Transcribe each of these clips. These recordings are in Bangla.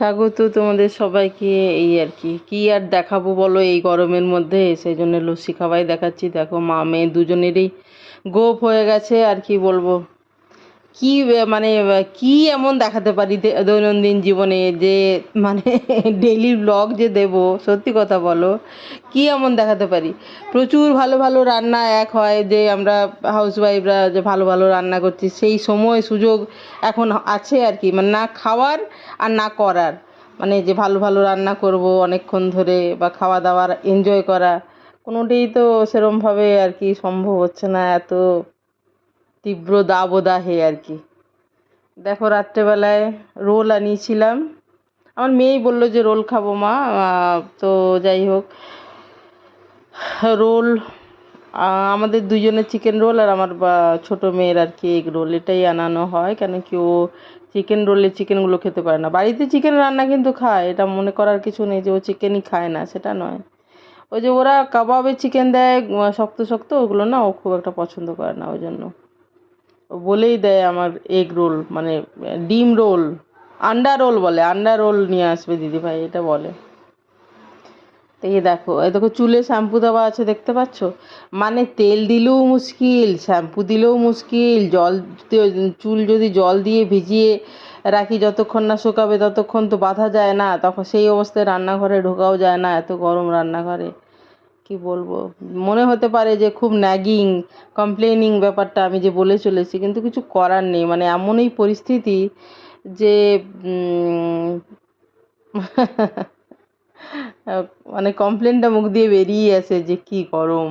স্বাগত তোমাদের সবাইকে, এই আর কি। কী আর দেখাবো বলো এই গরমের মধ্যে? সেই জন্য লস্যি খাওয়াই দেখাচ্ছি। দেখো মা মেয়ে দুজনেরই গোপ হয়ে গেছে, আর কি বলব? কি মানে কি এমন দেখাতে পারি দৈনন্দিন জীবনে যে মানে ডেইলি ব্লগ যে দেব, সত্যি কথা বলো, কি এমন দেখাতে পারি? প্রচুর ভালো ভালো রান্না এক হয়, যে আমরা হাউসওয়াইফরা যে ভালো ভালো রান্না করছি, সেই সময় সুযোগ এখন আছে আর কি মানে না খাওয়ার আর না করার। মানে যে ভালো ভালো রান্না করব অনেকক্ষণ ধরে বা খাওয়া দাওয়ার এনজয় করা, কোনোটাই তো সেরমভাবে আর কি সম্ভব হচ্ছে না, এত তীব্র দাবদাহে আর কি। দেখো রাত্রেবেলায় রোল আনিয়েছিলাম। আমার মেয়েই বলল যে, রোল খাব মা। তো যাই হোক। রোল আমাদের দুজনের চিকেন রোল আর আমার ছোট মেয়ের আর কি এগ রোল এটাই আনানো হয়, কেন কি ও চিকেন রোলে চিকেনগুলো খেতে পারে না। বাড়িতে চিকেন রান্না কিন্তু খায়, এটা মনে করার কিছু নেই যে, ও চিকেনই খায় না, সেটা নয়। ওই যে ওরা কাবাবে চিকেন দেয় শক্ত শক্ত, ওগুলো না ও খুব একটা পছন্দ করে না ওই জন্য। বলেই দেয় আমার এগ রোল মানে ডিম রোল আন্ডা রোল বলে আন্ডা রোল নিয়ে আসবে দিদিভাই এটা বলে। এই দেখো এই দেখো, চুলে শ্যাম্পু দেওয়া আছে, দেখতে পাচ্ছ? মানে তেল দিলেও মুশকিল শ্যাম্পু দিলেও মুশকিল, জল, চুল যদি জল দিয়ে ভিজিয়ে রাখি, যতক্ষণ না শুকাবে ততক্ষণ তো বাঁধা যায় না, তখন সেই অবস্থায় রান্নাঘরে ঢোকাও যায় না, এত গরম রান্নাঘরে। কি বলব? মনে হতে পারে যে খুব ন্যাগিং কমপ্লেনিং ব্যাপারটা আমি যে বলে চলেছি, কিন্তু কিছু করার নেই। মানে এমনই পরিস্থিতি যে মানে কমপ্লেনটা মুখ দিয়ে বেরিয়ে আসে যে কি গরম।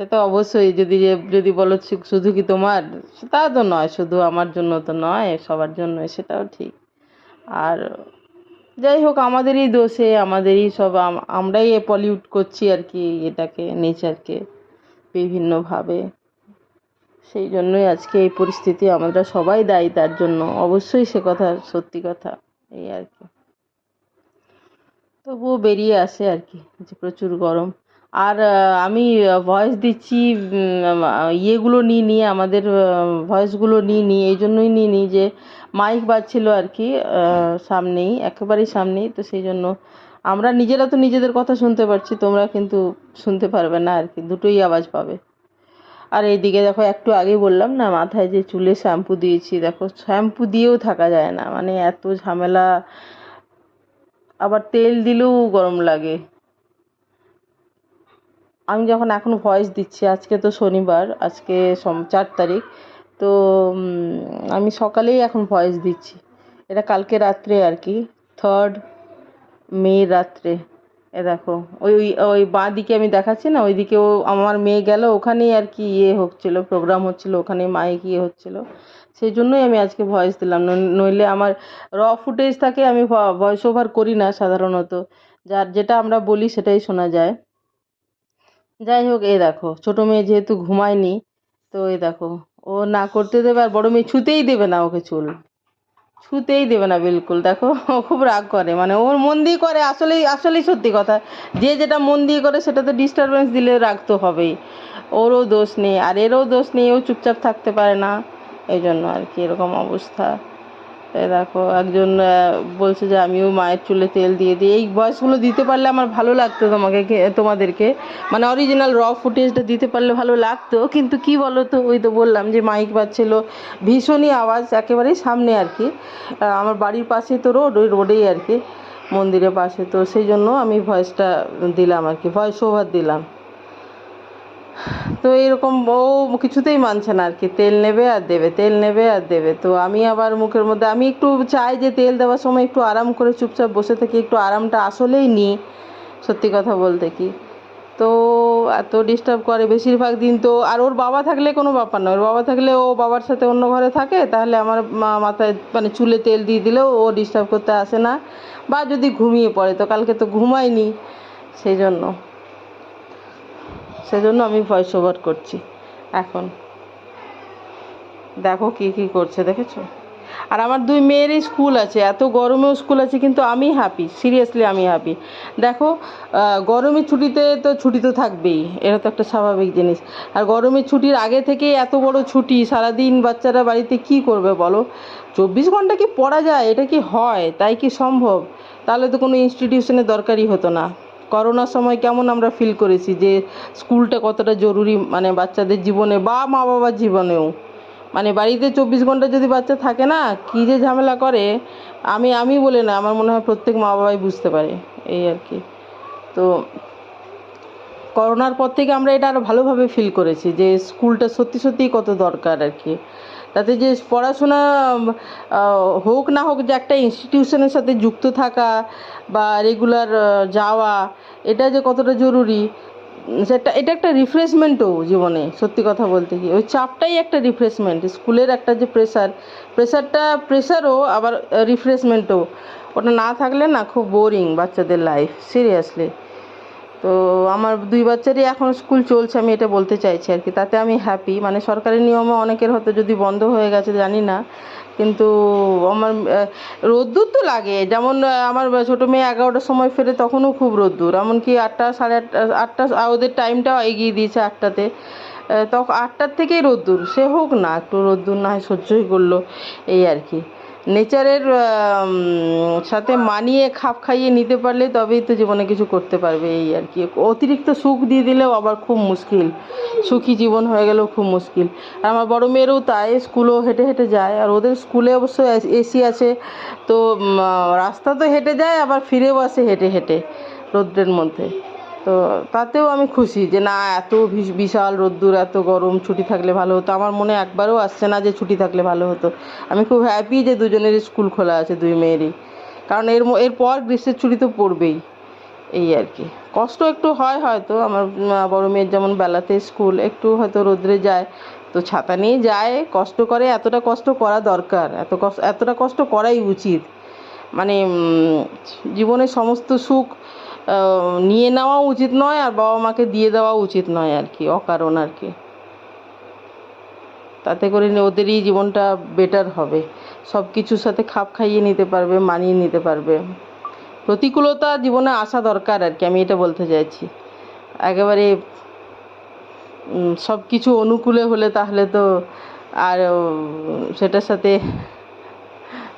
সে তো অবশ্যই যদি যে, যদি বলো শুধু কি তোমার? তা তো নয়, শুধু আমার জন্য তো নয়, সবার জন্য সেটাও ঠিক। আর যাই হোক, আমাদেরই দোষে, আমাদেরই সব, আম- আমরাই পলিউট করছি আর কি, এটাকে, নেচারকে বিভিন্নভাবে। সেই জন্যই আজকে এই পরিস্থিতি, আমরা সবাই দায়ী তার জন্য। অবশ্যই সে কথা সত্যি কথা, এই আর কি। তবুও বেরিয়ে আসে আর কি, যে প্রচুর গরম। আর আমি ভয়েস দিচ্ছি ইয়েগুলো নিয়ে নিয়ে, আমাদের ভয়েসগুলো নিয়ে নিই এই জন্যই নিয়ে নিই যে মাইক বাজছিল আর কি সামনেই, একেবারেই সামনেই, তো সেই জন্য আমরা নিজেরা তো নিজেদের কথা শুনতে পারছি, তোমরা কিন্তু শুনতে পারবে না আর কি, দুটোই আওয়াজ পাবে। আর এইদিকে দেখো, একটু আগে বললাম না, মাথায় যে চুলে শ্যাম্পু দিয়েছি, দেখো, শ্যাম্পু দিয়েও থাকা যায় না মানে এত ঝামেলা, আবার তেল দিলেও গরম লাগে। আমি যখন এখন ভয়েস দিচ্ছি, আজকে তো শনিবার, আজকে সোম, চার তারিখ, তো আমি সকালেই এখন ভয়েস দিচ্ছি। এটা কালকে রাত্রে আর কি থার্ড মে রাত্রে। এ দেখো, ওই ওই বাঁ দিকে আমি দেখাচ্ছি না ওইদিকে ও আমার মেয়ে গেল, ওখানেই আর কি ইয়ে হচ্ছিল প্রোগ্রাম হচ্ছিল, ওখানে মাইক ইয়ে হচ্ছিল। সেই জন্যই আমি আজকে ভয়েস দিলাম, নই- নইলে আমার র ফুটেজ থাকে, আমি ভয়েস ওভার করি না সাধারণত। যার যেটা আমরা বলি সেটাই শোনা যায়। যাই হোক, এই দেখো, ছোটো মেয়ে যেহেতু ঘুমায়নি, তো এই দেখো, ও না করতে দেবে আর বড়ো মেয়ে ছুতেই দেবে না ওকে চুল। ছুতেই দেবে না বিলকুল, দেখো, ও খুব রাগ করে মানে ওর মন দিয়ে করে, আসলেই আসলেই সত্যি কথা। যে যেটা মন দিয়ে করে সেটা তো ডিস্টারবেন্স দিলে রাগ তো হবেই। ওরও দোষ নেই, আর এরও দোষ নেই, ও চুপচাপ থাকতে পারে না এই জন্য আর কি, এরকম অবস্থা। দেখো, একজন বলছে যে আমিও মায়ের চুলে তেল দিয়ে দিই। এই ভয়েসগুলো দিতে পারলে আমার ভালো লাগতো তোমাকে তোমাদেরকে। মানে অরিজিনাল র ফুটেজটা দিতে পারলে ভালো লাগতো। কিন্তু কি বলো তো ওই তো বললাম যে মাইক বাজছিল, ভীষণই আওয়াজ একেবারেই সামনে আর কি। আমার বাড়ির পাশে তো রোড, ওই রোডেই আর কি, মন্দিরের পাশে। তো সেই জন্য আমি ভয়েসটা দিলাম আর কি ভয়েস ওভার দিলাম। তো এরকম ও কিছুতেই মানছে না আর কি তেল নেবে আর দেবে, তেল নেবে আর দেবে। তো আমি আবার মুখের মধ্যে, আমি একটু চাই যে তেল দেওয়ার সময় একটু আরাম করে চুপচাপ বসে থেকে একটু আরামটা আসলেই নিই, সত্যি কথা বলতে কি। তো এত ডিস্টার্ব করে বেশিরভাগ দিন তো, আর ওর বাবা থাকলে কোনো ব্যাপার না। ওর বাবা থাকলে ও বাবার সাথে অন্য ঘরে থাকে, তাহলে আমার মা মাথায় মানে চুলে তেল দিয়ে দিলেও ও ডিস্টার্ব করতে আসে না। বা যদি ঘুমিয়ে পড়ে, তো কালকে তো ঘুমায়নি, সেই জন্য। সেজন্য আমি ভয়েস ওভার করছি। এখন দেখো কি কি করছে, দেখেছ? আর আমার দুই মেয়েরই স্কুল আছে, এত গরমেও স্কুল আছে, কিন্তু আমি হ্যাপি সিরিয়াসলি আমি হ্যাপি দেখো গরমের ছুটিতে তো ছুটি তো থাকবেই, এটা তো একটা স্বাভাবিক জিনিস। আর গরমের ছুটির আগে থেকেই এত বড় ছুটি, সারাদিন বাচ্চারা বাড়িতে কি করবে বলো? চব্বিশ ঘণ্টা কি পড়া যায়? এটা কি হয়? তাই কি সম্ভব? তাহলে তো কোনো ইনস্টিটিউশনের দরকারই হতো না। করোনার সময় কেমন আমরা ফিল করেছি যে স্কুলটা কতটা জরুরি মানে বাচ্চাদের জীবনে বা মা বাবার জীবনেও? মানে বাড়িতে চব্বিশ ঘণ্টা যদি বাচ্চা থাকে না, কী যে ঝামেলা করে, আমি আমি বলে না, আমার মনে হয় প্রত্যেক মা বাবাই বুঝতে পারে, এই আর কি। তো করোনার পর থেকে আমরা এটা আরও ভালোভাবে ফিল করেছি যে স্কুলটা সত্যি সত্যিই কত দরকার আর কি। তাতে যে পড়াশোনা হোক না হোক যে একটা ইনস্টিটিউশনের সাথে যুক্ত থাকা বা রেগুলার যাওয়া, এটা যে কতটা জরুরি, সেটা, এটা একটা রিফ্রেশমেন্টও জীবনে, সত্যি কথা বলতে কি। ওই চাপটাই একটা রিফ্রেশমেন্ট স্কুলের একটা যে প্রেশার প্রেশারটা প্রেশারও আবার রিফ্রেশমেন্টও ওটা না থাকলে না খুব বোরিং বাচ্চাদের লাইফ সিরিয়াসলি তো আমার দুই বাচ্চারই এখন স্কুল চলছে, আমি এটা বলতে চাইছি আর কি। তাতে আমি হ্যাপি মানে সরকারি নিয়মে অনেকের হয়তো যদি বন্ধ হয়ে গেছে, জানি না। কিন্তু আমার রোদ্দুর তো লাগে। যেমন আমার ছোটো মেয়ে এগারোটার সময় ফেরে তখনও খুব রোদ্দুর। এমনকি আটটা, সাড়ে আটটা আটটা ওদের টাইমটাও এগিয়ে দিয়েছে আটটাতে। তখন আটটার থেকেই রোদ্দুর। সে হোক না, একটু রোদ্দুর না হয় সহ্যই করল, এই আর কি। নেচারের সাথে মানিয়ে খাপ খাইয়ে নিতে পারলে তবেই তো জীবনে কিছু করতে পারবে এই আর কি। অতিরিক্ত সুখ দিয়ে দিলেও আবার খুব মুশকিল। সুখী জীবন হয়ে গেলেও খুব মুশকিল। আর আমার বড় মেয়েরও তাই, স্কুলও হেঁটে হেঁটে যায়। আর ওদের স্কুলে অবশ্য এসি আছে। তো রাস্তা তো হেঁটে যায়, আবার ফিরেও আসে হেঁটে হেঁটে রৌদ্রের মধ্যে। তো তাতেও আমি খুশি যে না, এত বিশাল রোদ্দুর, এত গরম, ছুটি থাকলে ভালো হতো। আমার মনে একবারও আসছে না যে ছুটি থাকলে ভালো হতো। আমি খুব হ্যাপি যে দুজনেরই স্কুল খোলা আছে, দুই মেয়েরই। কারণ এর এরপর গ্রীষ্মের ছুটি তো পড়বেই, এই আর কি। কষ্ট একটু হয় হয়তো, আমার বড় মেয়ের যেমন বেলাতে স্কুল, একটু হয়তো রোদ্রে যায়। তো ছাতা নিয়ে যায়, কষ্ট করে, এতটা কষ্ট করা দরকার। এত কষ্ট এতটা কষ্ট করাই উচিত। মানে জীবনের সমস্ত সুখ নিয়ে নেওয়া উচিত নয় আর বাবা মাকে দিয়ে দেওয়া উচিত নয় আর কি, অকারণ আর কি। তাতে করে ওদেরই জীবনটা বেটার হবে। সব কিছুর সাথে খাপ খাইয়ে নিতে পারবে, মানিয়ে নিতে পারবে। প্রতিকূলতা জীবনে আসা দরকার আর কি, আমি এটা বলতে চাইছি। একেবারে সব কিছু অনুকূলে হলে তাহলে তো আর সেটার সাথে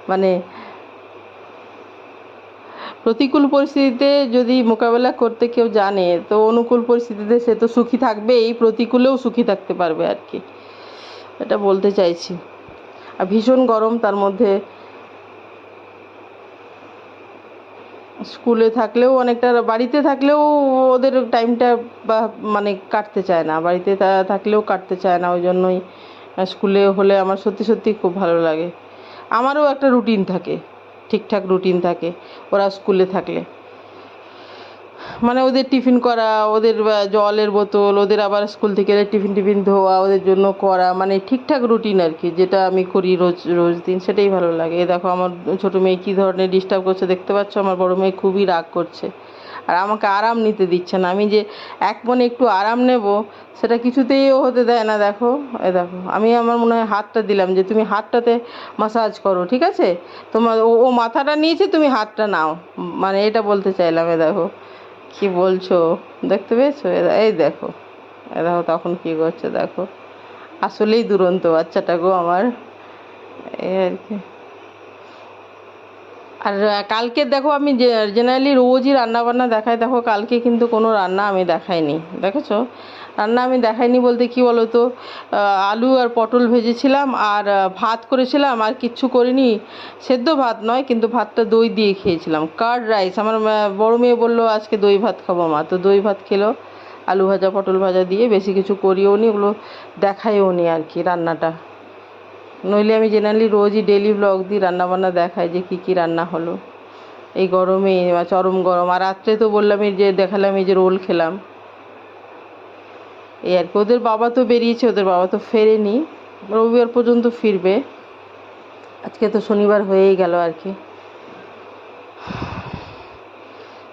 মানে প্রতিকূল পরিস্থিতিতে যদি মোকাবেলা করতে কেউ জানে, তো অনুকূল পরিস্থিতিতে সে তো সুখী থাকবেই প্রতিকূলেও সুখী থাকতে পারবে আর কি। এটা বলতে চাইছি। আর ভীষণ গরম তার মধ্যে। স্কুলে থাকলেও অনেকটা, বাড়িতে থাকলেও ওদের টাইমটা বা মানে কাটতে চায় না। বাড়িতে থাকলেও কাটতে চায় না, ওই জন্যই। স্কুলে হলে আমার সত্যি সত্যি খুব ভালো লাগে। আমারও একটা রুটিন থাকে। ঠিকঠাক রুটিন থাকে, ওরা স্কুলে থাকলে। মানে ওদের টিফিন করা, ওদের জলের বোতল, ওদের আবার স্কুল থেকে টিফিন টিফিন ধোয়া, ওদের জন্য করা মানে ঠিকঠাক রুটিন আর কি, যেটা আমি করি রোজ রোজ দিন, সেটাই ভালো লাগে। দেখো আমার ছোটো মেয়ে কী ধরনের ডিস্টার্ব করছে, দেখতে পাচ্ছ? আমার বড়ো মেয়ে খুবই রাগ করছে। আর আমাকে আরাম নিতে দিচ্ছে না। আমি যে এক মনে একটু আরাম নেব, সেটা কিছুতেই ও হতে দেয় না, দেখো। এ দেখো, আমি আমার মনে হয় হাতটা দিলাম যে তুমি হাতটাতে মাসাজ করো, ঠিক আছে? তোমার ও মাথাটা নিয়েছে, তুমি হাতটা নাও। মানে এটা বলতে চাইলাম, এ দেখো। কি বলছো? দেখতে পেয়েছ? এই দেখো। এ দেখো তখন কি করছে, দেখো। আসলেই দুরন্ত বাচ্চাটা গো আমার। এই আর কি। আর কালকে দেখো আমি জেনারেলি রোজই রান্না বান্না দেখাই, দেখো কালকে কিন্তু কোনো রান্না আমি দেখাইনি, দেখেছ? রান্না আমি দেখাইনি বলতে কি বলো তো আলু আর পটল ভেজেছিলাম আর ভাত করেছিলাম আর কিচ্ছু করিনি, সেদ্ধ ভাত নয়, কিন্তু ভাতটা দই দিয়ে খেয়েছিলাম। কার্ড রাইস আমার বড় মেয়ে বলল আজকে দই ভাত খাব মা, তো দই ভাত খেলো, আলু ভাজা, পটল ভাজা দিয়ে বেশি কিছু করিও নি, ওগুলো দেখাইও নি আর কি রান্নাটা। নইলে আমি জেনারেলি রোজই ডেলি ব্লগ দিই রান্নাবান্না দেখাই যে কী কী রান্না হলো। এই গরমে চরম গরম। আর রাত্রে তো বললাম এই যে দেখালাম এই যে রোল খেলাম। এই আর কি। ওদের বাবা তো বেরিয়েছে, ওদের বাবা তো ফেরেনি। রবিবার পর্যন্ত ফিরবে। আজকে তো শনিবার হয়েই গেল আর কি।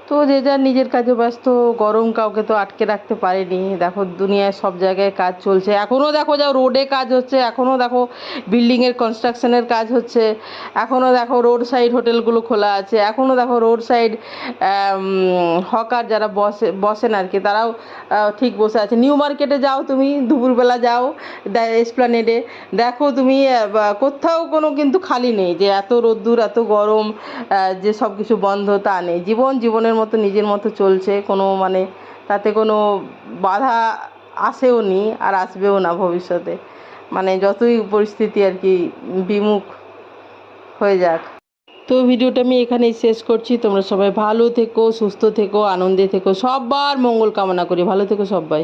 তো যে যার নিজের কাজে ব্যস্ত, গরম কাউকে তো আটকে রাখতে পারেনি। দেখো, দুনিয়ায় সব জায়গায় কাজ চলছে। এখনও দেখো যাও, রোডে কাজ হচ্ছে, এখনও দেখো বিল্ডিংয়ের কনস্ট্রাকশনের কাজ হচ্ছে, এখনও দেখো রোড সাইড হোটেলগুলো খোলা আছে, এখনও দেখো রোড সাইড হকার যারা বসে, বসেন আর কি, তারাও ঠিক বসে আছে। নিউ মার্কেটে যাও তুমি, দুপুরবেলা যাও এসপ্লানেডে দেখো তুমি কোথাও কোনো কিন্তু খালি নেই, যে এত রোদ্দুর, এত গরম যে সব কিছু বন্ধ, তা নেই। জীবন জীবনের মতো, নিজের মতো চলছে, কোনো মানে তাতে কোনো বাধা আসেও নি আর আসবেও না ভবিষ্যতে। মানে যতই পরিস্থিতি আর কি বিমুখ হয়ে যাক। তো ভিডিওটা আমি এখানেই শেষ করছি। তোমরা সবাই ভালো থেকো, সুস্থ থেকো, আনন্দে থেকো। সবার মঙ্গল কামনা করি। ভালো থেকো সবাই।